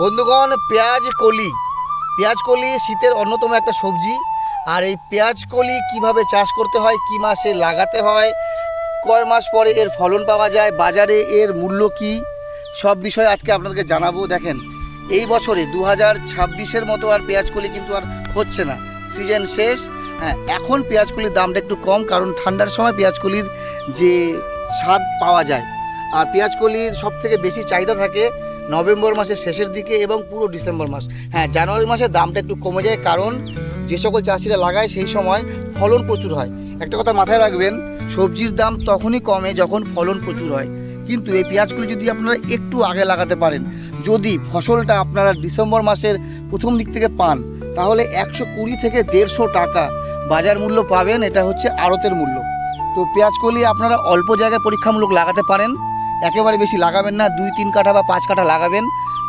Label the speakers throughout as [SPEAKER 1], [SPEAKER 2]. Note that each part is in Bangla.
[SPEAKER 1] বন্ধুগণ, পেঁয়াজ কলি। পেঁয়াজ কলি শীতের অন্যতম একটা সবজি। আর এই পেঁয়াজ কলি কীভাবে চাষ করতে হয়, কি মাসে লাগাতে হয়, কয় মাস পরে এর ফলন পাওয়া যায়, বাজারে এর মূল্য কি, সব বিষয়ে আজকে আপনাদেরকে জানাব। দেখেন, এই বছরে দু হাজার ছাব্বিশের মতো আর পেঁয়াজ কলি কিন্তু আর হচ্ছে না। সিজন শেষ। হ্যাঁ এখন পেঁয়াজ কলির দামটা একটু কম, কারণ ঠান্ডার সময় পেঁয়াজ কলির যে স্বাদ পাওয়া যায়। আর পেঁয়াজ কলির সব থেকে বেশি চাহিদা থাকে নভেম্বর মাসের শেষের দিকে এবং পুরো ডিসেম্বর মাস। হ্যাঁ জানুয়ারি মাসে দামটা একটু কমে যায় কারণ যে সকল চাষিরা লাগায় সেই সময় ফলন প্রচুর হয়। একটা কথা মাথায় রাখবেন, সবজির দাম তখনই কমে যখন ফলন প্রচুর হয়। কিন্তু এই পেঁয়াজগুলি যদি আপনারা একটু আগে লাগাতে পারেন, যদি ফসলটা আপনারা ডিসেম্বর মাসের প্রথম দিক থেকে পান, তাহলে একশো কুড়ি থেকে দেড়শো টাকা বাজার মূল্য পাবেন, এটা হচ্ছে আড়তের মূল্য। তো পেঁয়াজকলি আপনারা অল্প জায়গায় পরীক্ষামূলক লাগাতে পারেন। একেবারে বেশি লাগাবেন না, দুই, তিন কাঠা বা পাঁচ কাঠা লাগাবেন।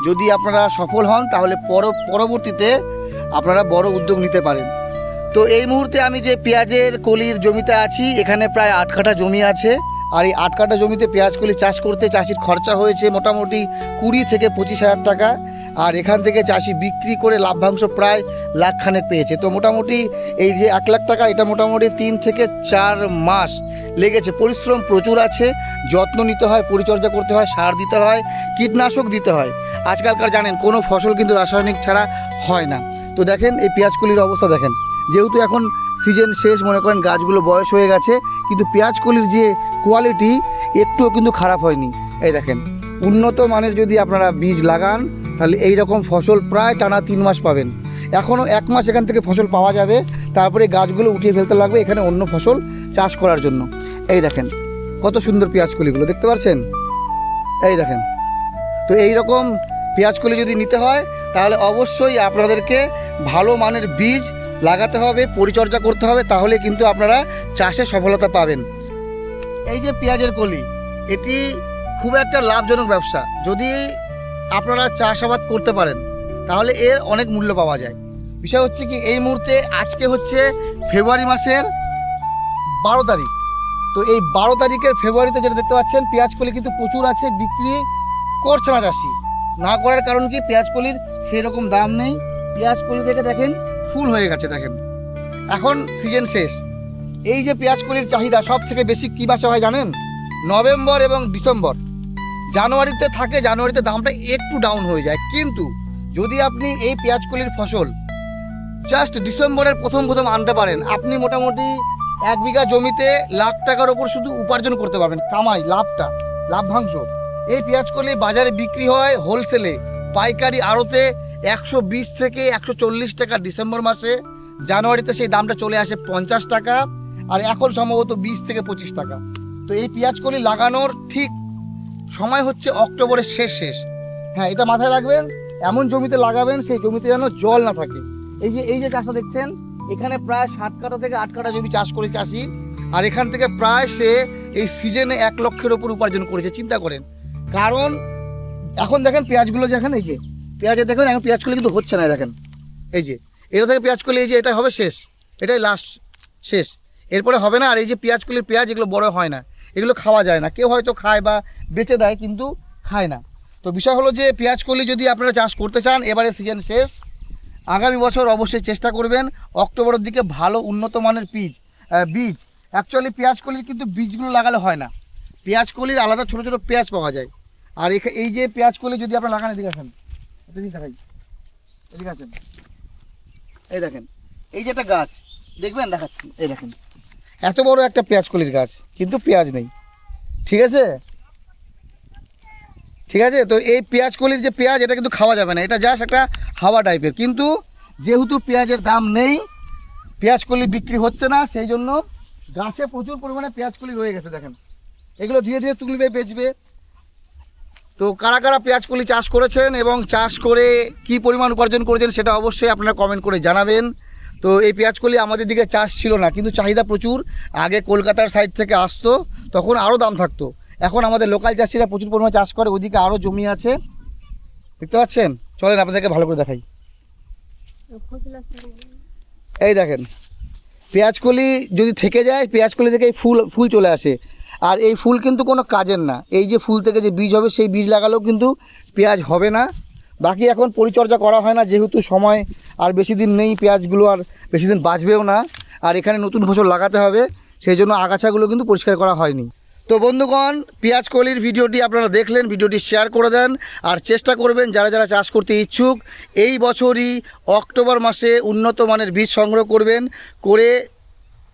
[SPEAKER 1] যদি আপনারা সফল হন, তাহলে পর, পরবর্তীতে আপনারা বড় উদ্যোগ নিতে পারেন। তো এই মুহূর্তে আমি যে পেঁয়াজের কলির জমিতে আছি, এখানে প্রায় আট কাঠা জমি আছে। আর এই আট কাঠা জমিতে পেঁয়াজ কলি চাষ করতে চাষির খরচা হয়েছে মোটামুটি কুড়ি থেকে পঁচিশ হাজার টাকা। আর এখান থেকে চাষি বিক্রি করে লাভ্যাংশ প্রায় লাখ খানেক পেয়েছে। তো মোটামুটি এই যে এক লাখ টাকা, এটা মোটামুটি তিন থেকে চার মাস লেগেছে। পরিশ্রম প্রচুর আছে, যত্ন নিতে হয়, পরিচর্যা করতে হয়, সার দিতে হয়, কীটনাশক দিতে হয়। আজকালকার জানেন, কোনো ফসল কিন্তু রাসায়নিক ছাড়া হয় না। তো দেখেন, এই পেঁয়াজকলির অবস্থা দেখেন। যেহেতু এখন সিজন শেষ, মনে করেন গাছগুলো বয়স হয়ে গেছে, কিন্তু পেঁয়াজকলির যে কোয়ালিটি একটুও কিন্তু খারাপ হয়নি। এই দেখেন, উন্নত মানের যদি আপনারা বীজ লাগান তাহলে এই রকম ফসল প্রায় টানা তিন মাস পাবেন। এখনও এক মাস এখান থেকে ফসল পাওয়া যাবে। তারপরে গাছগুলো উঠিয়ে ফেলতে লাগবে এখানে অন্য ফসল চাষ করার জন্য। এই দেখেন, কত সুন্দর পেঁয়াজকলিগুলো দেখতে পাচ্ছেন এই দেখেন, তো এই রকম পেঁয়াজকলি যদি নিতে হয়, তাহলে অবশ্যই আপনাদেরকে ভালো মানের বীজ লাগাতে হবে, পরিচর্যা করতে হবে, তাহলে কিন্তু আপনারা চাষে সফলতা পাবেন। এই যে পেঁয়াজের কলি, এটি খুব একটা লাভজনক ব্যবসা। যদি আপনারা চাষাবাদ করতে পারেন, তাহলে এর অনেক মূল্য পাওয়া যায়। বিষয় হচ্ছে কি, এই মুহূর্তে আজকে হচ্ছে ফেব্রুয়ারি মাসের বারো তারিখ। তো এই বারো তারিখের ফেব্রুয়ারিতে যেটা দেখতে পাচ্ছেন, পেঁয়াজ কলি কিন্তু প্রচুর আছে, বিক্রি করছে না চাষি। না করার কারণ কি, পেঁয়াজ কলির সেই রকম দাম নেই। পেঁয়াজ কলি থেকে দেখেন, ফুল হয়ে গেছে, দেখেন। এখন সিজন শেষ। এই যে পেঁয়াজ কলির চাহিদা সব থেকে বেশি কী মাসে হয় জানেন? নভেম্বর এবং ডিসেম্বর। জানুয়ারিতে থাকে, জানুয়ারিতে দামটা একটু ডাউন হয়ে যায়। কিন্তু যদি আপনি এই পেঁয়াজ কলির ফসল জাস্ট ডিসেম্বরের প্রথম প্রথম আনতে পারেন, আপনি মোটামুটি এক বিঘা জমিতে লাখ টাকার ওপর শুধু উপার্জন করতে পারবেন, কামাই, লাভটা লাভ্যাংশ এই পেঁয়াজ কলি বাজারে বিক্রি হয় হোলসেলে পাইকারি আড়তে একশো বিশ থেকে একশো চল্লিশ টাকা ডিসেম্বর মাসে, জানুয়ারিতে সেই দামটা চলে আসে পঞ্চাশ টাকা, আর এখন সম্ভবত বিশ থেকে পঁচিশ টাকা। তো এই পেঁয়াজ কলি লাগানোর ঠিক সময় হচ্ছে অক্টোবরের শেষ শেষ। হ্যাঁ এটা মাথায় রাখবেন, এমন জমিতে লাগাবেন, সেই জমিতে যেন জল না থাকে। এই যে এই যে চাষটা দেখছেন, এখানে প্রায় সাত কাটা থেকে আট কাটা জমি চাষ করে চাষি। আর এখান থেকে প্রায় সে এই সিজনে এক লক্ষের ওপর উপার্জন করেছে, চিন্তা করেন। কারণ, এখন দেখেন পেঁয়াজগুলো দেখেন এই যে পেঁয়াজে দেখেন, এখন পেঁয়াজ করলে কিন্তু হচ্ছে না দেখেন। এই যে, এটা থেকে পেঁয়াজ করলে এই যে এটা হবে শেষ। এটাই লাস্ট শেষ। এরপরে হবে না, আর এই যে পেঁয়াজ কলির পেঁয়াজ এগুলো বড় হয় না। এগুলো খাওয়া যায় না। কেউ হয়তো খায় বা বেচে দেয় কিন্তু খায় না। তো বিষয় হলো যে পেঁয়াজ কলি যদি আপনারা চাষ করতে চান, এবারে সিজন শেষ। আগামী বছর অবশ্যই চেষ্টা করবেন অক্টোবরের দিকে ভালো উন্নত মানের বীজ বীজ। অ্যাকচুয়ালি পেঁয়াজ কলির কিন্তু বীজগুলো লাগালে হয় না। পেঁয়াজ কলির আলাদা ছোটো ছোটো পেঁয়াজ পাওয়া যায়। আর এই যে পেঁয়াজ কলি যদি আপনারা লাগান, এদিকে আসেন। এদিকে দেখাই এদিকে আছেন এই দেখেন। এই যে একটা গাছ, দেখবেন? দেখাচ্ছি। এই দেখেন। এত বড় একটা পেঁয়াজ কলির গাছ, কিন্তু পেঁয়াজ নেই। ঠিক আছে? ঠিক আছে? তো এই পেঁয়াজ কলির যে পেঁয়াজ, এটা কিন্তু খাওয়া যাবে না। এটা জাস্ট একটা হাওয়া টাইপের কিন্তু যেহেতু পেঁয়াজের দাম নেই, পেঁয়াজ কলি বিক্রি হচ্ছে না, সেই জন্য গাছে প্রচুর পরিমাণে পেঁয়াজ কলি রয়ে গেছে, দেখেন। এগুলো ধীরে ধীরে তুলবে, বেচবে। তো কারা কারা পেঁয়াজ কলি চাষ করেছেন এবং চাষ করে কি পরিমাণ উপার্জন করেছেন, সেটা অবশ্যই আপনারা কমেন্ট করে জানাবেন। তো এই পেঁয়াজ কলি আমাদের দিকে চাষ ছিল না, কিন্তু চাহিদা প্রচুর। আগে কলকাতার সাইড থেকে আসতো, তখন আরও দাম থাকতো। এখন আমাদের লোকাল চাষিরা প্রচুর পরিমাণে চাষ করে, ওদিকে আরও জমি আছে। দেখতে পাচ্ছেন? চলেন আপনাদেরকে ভালো করে দেখাই। এই দেখেন পেঁয়াজকলি যদি থেকে যায় পেঁয়াজকলি থেকে ফুল ফুল চলে আসে। আর এই ফুল কিন্তু কোনো কাজের না। এই যে ফুল থেকে যে বীজ হবে, সেই বীজ লাগালেও কিন্তু পেঁয়াজ হবে না। বাকি এখন পরিচর্যা করা হয় না, যেহেতু সময় আর বেশি দিন নেই, পেঁয়াজগুলো আর বেশি দিন বাঁচবেও না। আর এখানে নতুন ফসল লাগাতে হবে, সেই জন্য আগাছাগুলো কিন্তু পরিষ্কার করা হয়নি। তো বন্ধুগণ, পেঁয়াজ কলির ভিডিওটি আপনারা দেখলেন, ভিডিওটি শেয়ার করে দেন, আর চেষ্টা করবেন যারা যারা চাষ করতে ইচ্ছুক, এই বছরই অক্টোবর মাসে উন্নত মানের বীজ সংগ্রহ করবেন, করে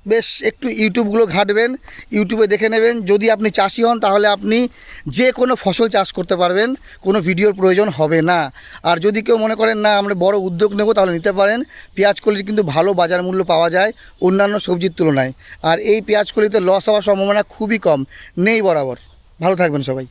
[SPEAKER 1] বেশ একটু ইউটিউবগুলো ঘাটবেন, ইউটিউবে দেখে নেবেন। যদি আপনি চাষি হন, তাহলে আপনি যে কোনো ফসল চাষ করতে পারবেন, কোনো ভিডিওর প্রয়োজন হবে না। আর যদি কেউ মনে করেন, না, আমরা বড় উদ্যোগ নেব, তাহলে নিতে পারেন। পেঁয়াজ কলির কিন্তু ভালো বাজার মূল্য পাওয়া যায়, অন্যান্য সবজির তুলনায়। আর এই পেঁয়াজ কলিতে লস হওয়ার সম্ভাবনা খুবই কম, নেই বরাবর। ভালো থাকবেন সবাই।